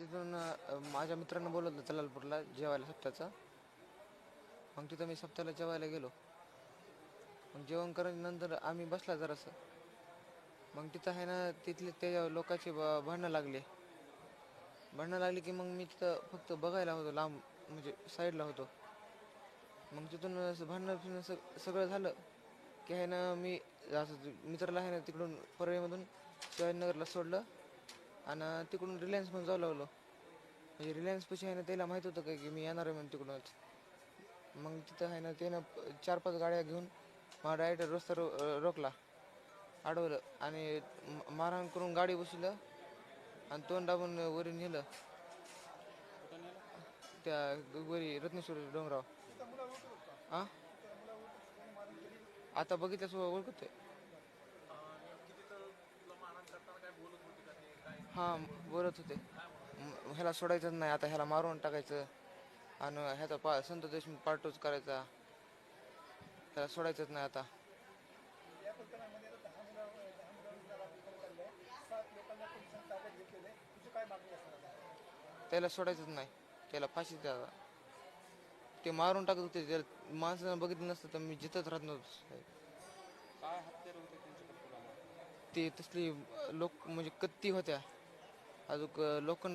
तिथून माझ्या मित्रांना बोलवलं जलालपूरला जेवायला सप्त्याचा मग तिथं मी सप्त्याला जेवायला गेलो. मग जेवण करून नंतर आम्ही बसला जरासं. मग तिथं आहे ना तिथले त्या लोकांची ब भांडणं लागले. भांडणं लागली की मग मी तिथं फक्त बघायला होतो लांब म्हणजे साईडला होतो. मग तिथून असं भांडणं फिरणं सग सगळं झालं की आहे ना मी असं मित्राला आहे ना तिकडून परळीमधून शिवाजीनगरला सोडलं. आणि तिकडून रिलायन्स पण जाऊ लागलो. म्हणजे रिलायन्सपाशी आहे ना त्याला माहीत होतं काय की मी येणार आहे म्हणून तिकडूनच. मग तिथं आहे ना त्यानं चार पाच गाड्या घेऊन मला रायडर रस्ता रो रोखला. अडवलं आणि म- मारहाण करून गाडी बसवलं आणि तोंड दाबून वरी नेलं. त्या वरी रत्नेश्वर डोंगराव. हां आता बघितल्यास ओळखतोय. हां बोलत होते. म- ह्याला सोडायचंच नाही आता ह्याला मारून टाकायचं. आणि ह्याचा पा संत देशमुख पार्टोच करायचा. ह्याला सोडायचंच नाही आता? त्याला सोडायचंच नाही. त्याला फाशी द्यावा ते मारून टाकत होते. त्याला माणसानं बघितलं नसतं तर मी जिथंच राहत नव्हतो साहेब. काय हत्यार होते त्यांच्याकडे तुला ते तसली लोक म्हणजे कत्ती होत्या. அதுக்கு லோக்கல்